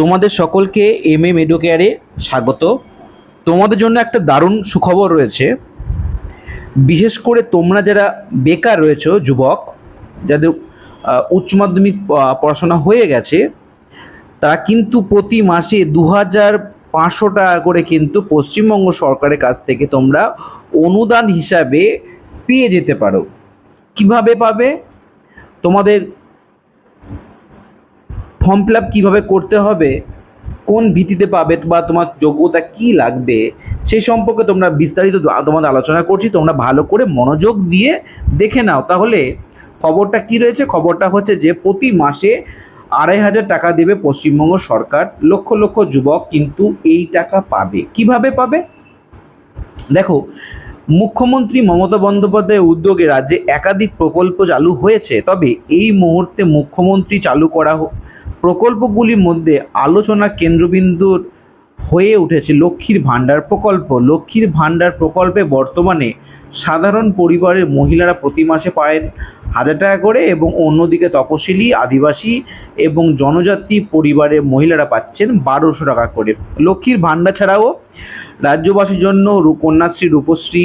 তোমাদের সকলকে M A মেডোকেয়ারে স্বাগত। তোমাদের জন্য একটা দারুণ সুখবর রয়েছে। বিশেষ করে তোমরা যারা বেকার রয়েছো, যুবক, যাদের উচ্চ মাধ্যমিক পড়াশোনা হয়ে গেছে, তারা কিন্তু প্রতি মাসে দু হাজার পাঁচশো টাকা করে কিন্তু পশ্চিমবঙ্গ সরকারের কাছ থেকে তোমরা অনুদান হিসাবে পেয়ে যেতে পারো। কীভাবে পাবে? তোমাদের ফর্ম ফিল আপ কীভাবে করতে হবে, কোন ভিত্তিতে পাবে বা তোমার যোগ্যতা কি লাগবে, সে সম্পর্কে তোমরা বিস্তারিত তোমাদের আলোচনা করছি। তোমরা ভালো করে মনোযোগ দিয়ে দেখে নাও। তাহলে খবরটা কি রয়েছে? খবরটা হচ্ছে যে প্রতি মাসে আড়াই হাজার টাকা দেবে পশ্চিমবঙ্গ সরকার। লক্ষ লক্ষ যুবক কিন্তু এই টাকা পাবে। কীভাবে পাবে? দেখো, মুখ্যমন্ত্রী মমতা বন্দ্যোপাধ্যায়ের উদ্যোগে রাজ্যে একাধিক প্রকল্প চালু হয়েছে। তবে এই মুহূর্তে মুখ্যমন্ত্রী চালু করা প্রকল্পগুলির মধ্যে আলোচনা কেন্দ্রবিন্দুর হয়ে উঠেছে লক্ষ্মীর ভাণ্ডার প্রকল্প। লক্ষ্মীর ভাণ্ডার প্রকল্পে বর্তমানে সাধারণ পরিবারের মহিলারা প্রতি মাসে পায় হাজার টাকা করে এবং অন্যদিকে তপশিলি, আদিবাসী এবং জনজাতি পরিবারের মহিলারা পাচ্ছেন বারোশো টাকা করে। লক্ষ্মীর ভাণ্ডার ছাড়াও রাজ্যবাসীর জন্য কন্যাশ্রী রূপশ্রী,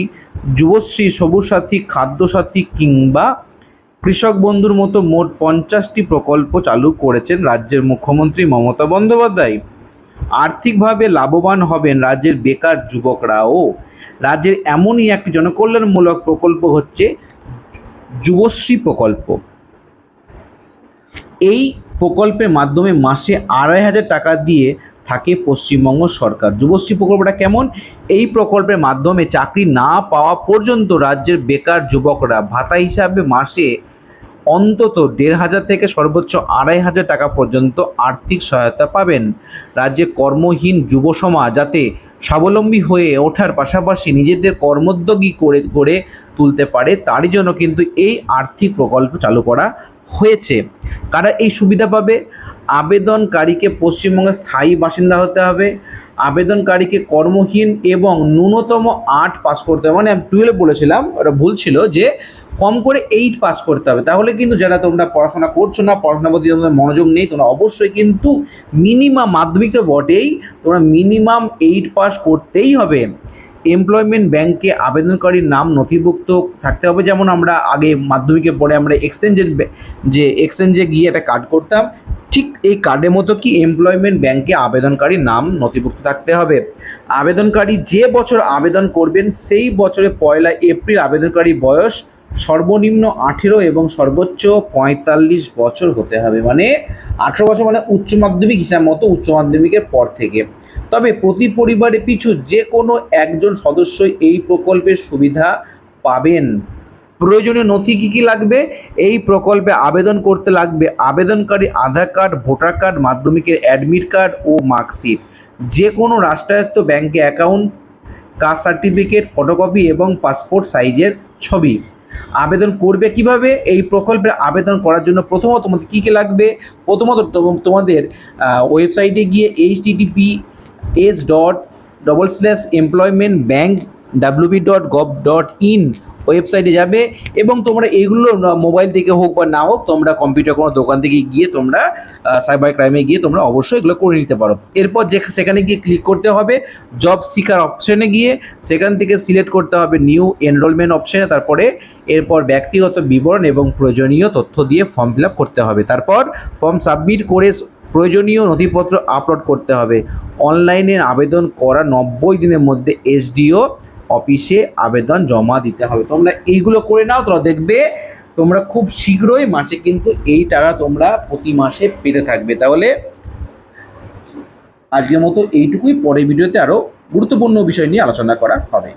যুবশ্রী সবুজ সাথী খাদ্যসাথী কিংবা কৃষক বন্ধুর মতো মোট পঞ্চাশটি প্রকল্প চালু করেছেন রাজ্যের মুখ্যমন্ত্রী মমতা বন্দ্যোপাধ্যায়। আর্থিকভাবে লাভবান হবেন রাজ্যের বেকার যুবকরাও। রাজ্যের এমনই একটি জনকল্যাণমূলক প্রকল্প হচ্ছে যুবশ্রী প্রকল্প। এই প্রকল্পের মাধ্যমে মাসে আড়াই হাজার টাকা দিয়ে থাকে পশ্চিমবঙ্গ সরকার। যুবশ্রী প্রকল্পটা কেমন? এই প্রকল্পের মাধ্যমে চাকরি না পাওয়া পর্যন্ত রাজ্যের বেকার যুবকরা ভাতা হিসাবে মাসে অন্তত দেড় হাজার থেকে সর্বোচ্চ আড়াই হাজার টাকা পর্যন্ত আর্থিক সহায়তা পাবেন। রাজ্যে কর্মহীন যুব সমাজ যাতে স্বাবলম্বী হয়ে ওঠার পাশাপাশি নিজেদের কর্মোদ্যোগী করে করে তুলতে পারে, তারই জন্য কিন্তু এই আর্থিক প্রকল্প চালু করা হয়েছে। কারা এই সুবিধা পাবে? আবেদনকারীকে পশ্চিমবঙ্গের স্থায়ী বাসিন্দা হতে হবে। আবেদনকারীকে কর্মহীন এবং ন্যূনতম আট পাস করতে হবে। মানে আমি টুয়েলভ বলেছিলাম, ওটা ভুল ছিল যে কম করে এইট পাস করতে হবে। তাহলে কিন্তু যারা তোমরা পড়াশোনা করছ না, পড়াশোনার প্রতি তোমাদের মনোযোগ নেই, তোমরা অবশ্যই কিন্তু মিনিমাম মাধ্যমিক তো বটেই, তোমরা মিনিমাম এইট পাস করতেই হবে। এমপ্লয়মেন্ট ব্যাংকে আবেদনকারীর নাম নথিভুক্ত থাকতে হবে। যেমন আমরা আগে মাধ্যমিকে পড়ে আমরা এক্সচেঞ্জের যে এক্সচেঞ্জে গিয়ে একটা কার্ড করতাম, ঠিক এই কার্ডের মতো কি এমপ্লয়মেন্ট ব্যাংকে আবেদনকারীর নাম নথিভুক্ত থাকতে হবে। আবেদনকারী যে বছর আবেদন করবেন, সেই বছরে পয়লা এপ্রিল আবেদনকারী বয়স সর্বনিম্ন আঠেরো এবং সর্বোচ্চ পঁয়তাল্লিশ বছর হতে হবে। মানে আঠেরো বছর মানে উচ্চ মাধ্যমিক হিসাব মতো উচ্চ মাধ্যমিকের পর থেকে। তবে প্রতি পরিবারে পিছু যে কোনো একজন সদস্য এই প্রকল্পের সুবিধা পাবেন। প্রয়োজনীয় নথি কী কী লাগবে? এই প্রকল্পে আবেদন করতে লাগবে আবেদনকারী আধার কার্ড, ভোটার কার্ড, মাধ্যমিকের অ্যাডমিট কার্ড ও মার্কশিট। যে কোনো রাষ্ট্রায়ত্ত ব্যাংকে অ্যাকাউন্ট, কাস্ট সার্টিফিকেট, ফটোকপি এবং পাসপোর্ট সাইজের ছবি। আবেদন করবে কীভাবে? এই প্রকল্পে আবেদন করার জন্য প্রথমত তোমাদের কী কী লাগবে? প্রথমত তোম- তোমাদের ওয়েবসাইটে গিয়ে H TTP S dot double slash employment bank WB dot gov dot in ওয়েবসাইটে যাবে এবং তোমরা এইগুলো মোবাইল থেকে হোক বা না হোক, তোমরা কম্পিউটার কোনো দোকান থেকে গিয়ে তোমরা সাইবার ক্রাইমে গিয়ে তোমরা অবশ্যই এগুলো করে নিতে পারো। এরপর যে, সেখানে গিয়ে ক্লিক করতে হবে জব সিকার অপশনে গিয়ে, সেখান থেকে সিলেক্ট করতে হবে নিউ এনরোলমেন্ট অপশনে তারপরে এরপর ব্যক্তিগত বিবরণ এবং প্রয়োজনীয় তথ্য দিয়ে ফর্ম ফিল করতে হবে। তারপর ফর্ম সাবমিট করে প্রয়োজনীয় নথিপত্র আপলোড করতে হবে। অনলাইনে আবেদন করা নব্বই দিনের মধ্যে এসডিও অফিসে আবেদন জমা দিতে হবে। তোমরা এইগুলো করে নাও তোমরা দেখবে তোমরা খুব শীঘ্রই মাসে কিন্তু এই টাকা তোমরা প্রতি মাসে পেতে থাকবে। তাহলে আজকের মতো এইটুকুই। পরে ভিডিওতে আরও গুরুত্বপূর্ণ বিষয় নিয়ে আলোচনা করা হবে।